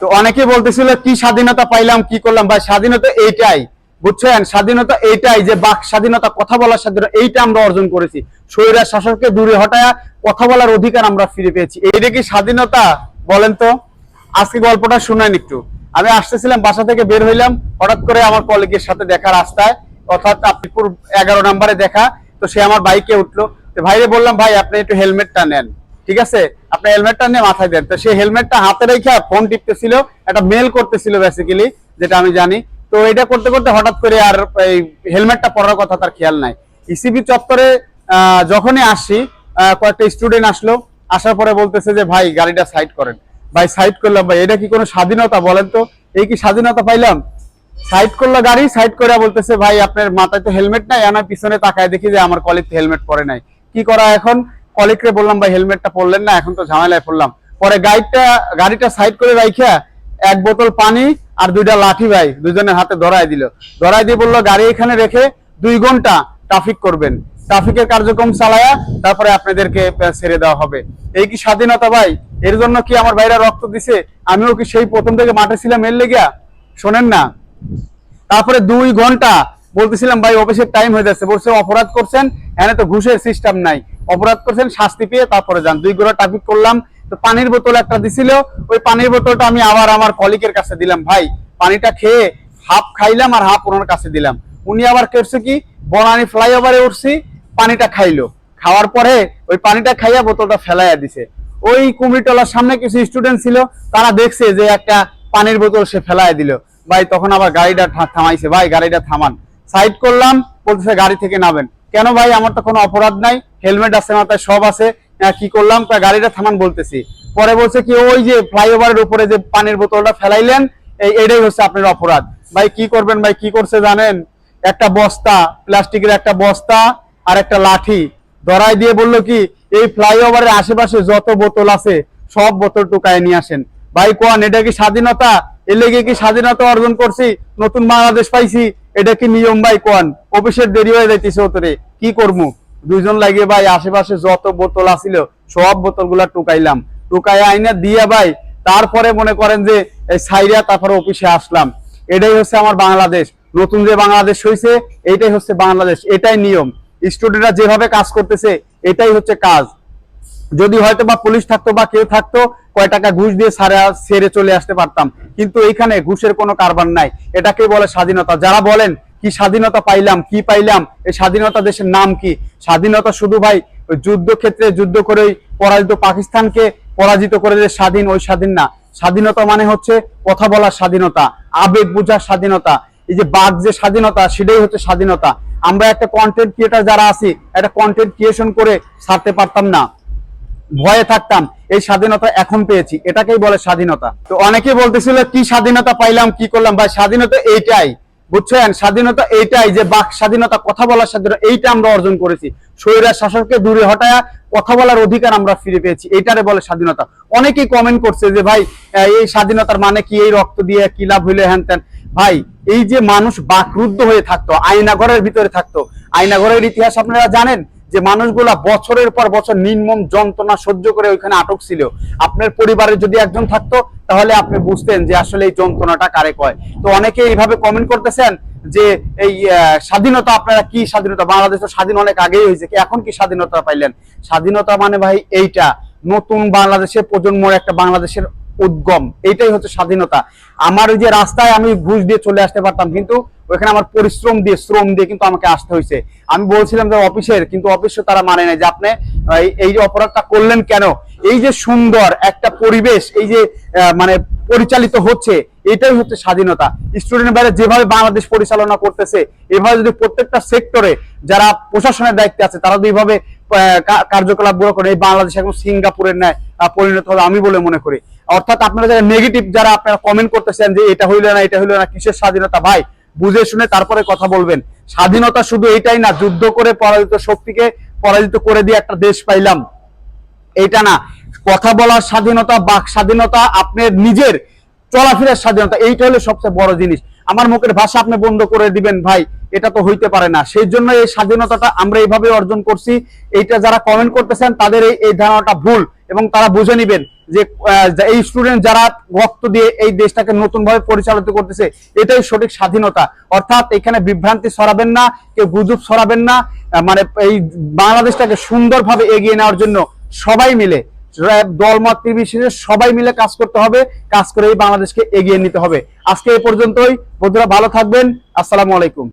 তো অনেকে বলতেছিল, কি স্বাধীনতা পাইলাম, কি করলাম? ভাই, স্বাধীনতা এইটাই, বুঝছেন? স্বাধীনতা এইটাই যে বাক, স্বাধীনতা কথা বলার স্বাধীনতা এইটা আমরা অর্জন করেছি। স্বৈরা শাসককে দূরে হটায়া কথা বলার অধিকার আমরা ফিরে পেয়েছি। এইটা কি স্বাধীনতা, বলেন তো? আজকে গল্পটা শুনেন একটু। আমি আসতেছিলাম, বাসা থেকে বের হইলাম, হঠাৎ করে আমার কলিগের সাথে দেখা রাস্তায়, অর্থাৎ আপনিপুর এগারো নম্বরে দেখা, তো সে আমার বাইকে উঠল। তো ভাইরে বললাম, ভাই, আপনি একটু হেলমেটটা নেন। ঠিক আছে? আপনি হেলমেটটা নিয়ে মাথায় দেন। তো সেই হেলমেটটা হাতে রেখে ফোন টিপতেছিল, একটা মেল করতেছিল বেসিক্যালি যেটা আমি জানি। তো এটা করতে করতে হঠাৎ করে আর এই হেলমেটটা পরার কথা তার খেয়াল নাই। ইসিবি চত্বরে যখনই আসি কয়েকটা স্টুডেন্ট আসলো। আসার পরে বলতেছে যে, ভাই, গাড়িটা সাইড করেন। ভাই সাইড করলাম, ভাই, এটা কি কোনো স্বাধীনতা বলেন তো? এই কি স্বাধীনতা পাইলাম? সাইড করল গাড়ি সাইড করে বলতেছে, ভাই, আপনার মাথায় তো হেলমেট নাই আমার পিছনে তাকায় দেখি যে আমার কলিগ হেলমেট পরে নাই। কি করা এখন? কলিগরে বললাম ভাই, হেলমেটটা পরলেন না, এখন তো ঝামেলায় পড়লাম। পরে গাড়িটা গাড়িটা সাইড করে রাইখা, এক বোতল পানি আর দুইটা লাঠি ভাই দুজনের হাতে ধরাই দিল। ধরাই দিয়ে বলল, গাড়ি এখানে রেখে দুই ঘণ্টা ট্রাফিক করবেন। ট্রাফিকের কার্যক্রম চালায়া তারপরে আপনাদেরকে ছেড়ে দেওয়া হবে। এই কি স্বাধীনতা ভাই? এর জন্য কি আমার ভাইরা রক্ত দিছে? আমিও কি সেই প্রথম থেকে মাঠে ছিলাম এর লেগিয়া? শোনেন না। তারপরে দুই ঘণ্টা বলতেছিলাম, ভাই, অফিসের টাইম হয়ে যাচ্ছে বলছে, অপরাধ করছেন, এখানে তো ঘুষের সিস্টেম নাই। অপরাধ করছেন, শাস্তি পেয়ে তারপরে যান। দুই ঘণ্টা ট্রাফিক করলাম, তো পানির বোতল একটা দিছিল। ওই পানির বোতলটা আমি আবার আমার কলিকের কাছে দিলাম, ভাই, পানিটা খেয়ে হাফ খাইলাম আর হাফ ওনার কাছে দিলাম। উনি আবার করছে কি, বনানি ফ্লাইওভারে উঠছি, পানিটা খাইলো। খাওয়ার পরে ওই পানিটা খাইয়া বোতলটা ফেলাইয়া দিছে। ওই কুমিরটলার সামনে কিছু স্টুডেন্ট ছিল, তারা দেখছে যে একটা পানির বোতল সে ফেলায় দিল। ভাই, তখন আবার গাড়িটা থামাইছে। ভাই, গাড়িটা থামান। সাইড করলাম বলতেছে গাড়ি থেকে নামেন। কেন ভাই, আমার তো কোনো অপরাধ নাই, হেলমেট আছে, মাথায় সব আছে কি করলাম? গাড়িটা থামান বলতেছি। পরে বলছে কি, ওই যে ফ্লাইওভারের উপরে যে পানির বোতলটা ফেলাইলেন, এই এটাই হচ্ছে আপনার অপরাধ। ভাই, কি করবেন ভাই, কি করছে জানেন? একটা বস্তা, প্লাস্টিকের একটা বস্তা আর একটা লাঠি। ধরাই দিয়ে বলল কি, এই ফ্লাইওভারের আশেপাশে যত বোতল আছে, সব বোতল টুকায় নিয়ে আসেন। ভাই, কোয়ান, এটা কি স্বাধীনতা? এর লেগে কি স্বাধীনতা অর্জন করছি? নতুন বাংলাদেশ পাইছি? এটা কি নিয়ম ভাই কোয়ান? অফিসের দেরি হয়ে যাইতেছে ওতরে। কি করব দুইজন লাগিয়ে ভাই, আশেপাশে যত বোতল আছিল, সব বোতলগুলা টুকাইলাম। টুকাই আইনা দিয়ে ভাই, তারপরে মনে করেন যে, এই সাইরিয়া তারপরে অফিসে আসলাম। এটাই হচ্ছে আমার বাংলাদেশ। নতুন যে বাংলাদেশ হয়েছে এটাই হচ্ছে বাংলাদেশ। এটাই নিয়ম। স্টুডেন্টরা যেভাবে কাজ করতেছে, এটাই হচ্ছে কাজ। যদি হয়তো বা পুলিশ থাকতো বা কেউ থাকতো, কয় টাকা ঘুষ দিয়ে সারা সেরে চলে আসতে পারতাম। কিন্তু এখানে ঘুষের কোনো কারবার নাই। এটাকে বলে স্বাধীনতা। যারা বলেন, কি স্বাধীনতা পাইলাম, কি পাইলাম? এই স্বাধীনতা দেশের নাম কি? স্বাধীনতা শুধু ভাই যুদ্ধক্ষেত্রে যুদ্ধ করে ওই পরাজিত পাকিস্তানকে পরাজিত করে যে স্বাধীন, ওই স্বাধীন না। স্বাধীনতা মানে হচ্ছে কথা বলার স্বাধীনতা, আবেগ বোঝার স্বাধীনতা। এই যে বাক যে স্বাধীনতা, সেটাই হচ্ছে স্বাধীনতা। আমরা একটা কন্টেন্ট ক্রিয়েটার যারা আছি, একটা কন্টেন্ট ক্রিয়েশন করে ছাড়তে পারতাম না। ভয়ে থাকতাম, এই স্বাধীনতা এখন পেয়েছি। এটাকেই বলে স্বাধীনতা। তো অনেকেই বলতেছিল, কি স্বাধীনতা পাইলাম, কি করলাম? ভাই, স্বাধীনতা এইটাই। বুঝছেন? স্বাধীনতা এইটাই যে বাক, স্বাধীনতা কথা বলার স্বাধীনতা এইটা আমরা অর্জন করেছি। স্বৈরা শাসককে দূরে হটায়া কথা বলার অধিকার আমরা ফিরে পেয়েছি। এইটারে বলে স্বাধীনতা। অনেকেই কমেন্ট করছে যে, ভাই এই স্বাধীনতার মানে কি? এই রক্ত দিয়ে কি লাভ হইলে হ্যান ত্যান ভাই, এই যে মানুষ বাকরুদ্ধ হয়ে থাকতো, আয়নাঘরের ভিতরে থাকতো। আয়নাঘরের ইতিহাস আপনারা জানেন? যে মানুষগুলা বছরের পর বছর নির্মম যন্ত্রণা সহ্য করে ওইখানে আটক ছিল। আপনার পরিবারে যদি একজন থাকতো, তাহলে আপনি বুঝতেন যে আসলে এই যন্ত্রণাটা কারে কয়। তো অনেকে এইভাবে কমেন্ট করতেছেন যে এই স্বাধীনতা আপনারা কি স্বাধীনতা? বাংলাদেশ তো স্বাধীন অনেক আগেই হয়েছে। এখন কি স্বাধীনতা পাইলেন? স্বাধীনতা মানে ভাই এইটা, নতুন বাংলাদেশের প্রজন্মর একটা বাংলাদেশের উদ্গম। এইটাই হচ্ছে স্বাধীনতা। আমার ওই যে রাস্তায় আমি ঘুষ দিয়ে চলে আসতে পারতাম, কিন্তু ওখানে আমার পরিশ্রম দিয়ে, শ্রম দিয়ে কিন্তু আমাকে আসতে হয়েছে। আমি বলছিলাম যে অফিসের, কিন্তু অফিসে তারা মানে নাই যে আপনি, এই- যে অপরাধটা করলেন কেন? এই যে সুন্দর একটা পরিবেশ, এই যে মানে পরিচালিত হচ্ছে, এটাই হচ্ছে স্বাধীনতা। স্টুডেন্ট বাইরে যেভাবে বাংলাদেশ পরিচালনা করতেছে, এভাবে যদি প্রত্যেকটা সেক্টরে যারা প্রশাসনের দায়িত্বে আছে, তারা যদি এইভাবে কার্যকলাপগুলো করে, এই বাংলাদেশ এখন সিঙ্গাপুরের ন্যায় পরিণত হবে আমি বলে মনে করি। অর্থাৎ আপনারা যারা নেগেটিভ যারা আপনারা কমেন্ট করতেছেন যে এটা হইল না, এটা হইল না, কিসের স্বাধীনতা ভাই? বুঝে শুনে তারপরে কথা বলবেন। স্বাধীনতা শুধু এইটাই না, যুদ্ধ করে পরাজিত শক্তিকে পরাজিত করে দিয়ে একটা দেশ পাইলাম। এটা না, কথা বলার স্বাধীনতা, বাক স্বাধীনতা, আপনার নিজের চলাফেরার স্বাধীনতা, এইটা হলো সবচেয়ে বড় জিনিস। আমার মুখের ভাষা আপনি বন্ধ করে দিবেন, ভাই, এটা তো হইতে পারে না। সেই জন্য এই স্বাধীনতাটা আমরা এইভাবে অর্জন করছি। এইটা যারা কমেন্ট করতেছেন, তাদের এই এই ধারণাটা ভুল। এবং তারা বুঝে নেবেন যে এই স্টুডেন্ট যারা রক্ত দিয়ে এই দেশটাকে নতুন ভাবে পরিচালিত করতেছে, এটাই সঠিক স্বাধীনতা। অর্থাৎ এখানে বিভ্রান্তি ছড়াবেন না, কেউ গুজব ছড়াবেন না মানে এই বাংলাদেশটাকে সুন্দরভাবে এগিয়ে নেওয়ার জন্য সবাই মিলে দলমত নির্বিশেষে সবাই মিলে কাজ করতে হবে, কাজ করে এই বাংলাদেশকে এগিয়ে নিতে হবে। আজকে এই পর্যন্তই। বন্ধুরা ভালো থাকবেন। আসসালামু আলাইকুম।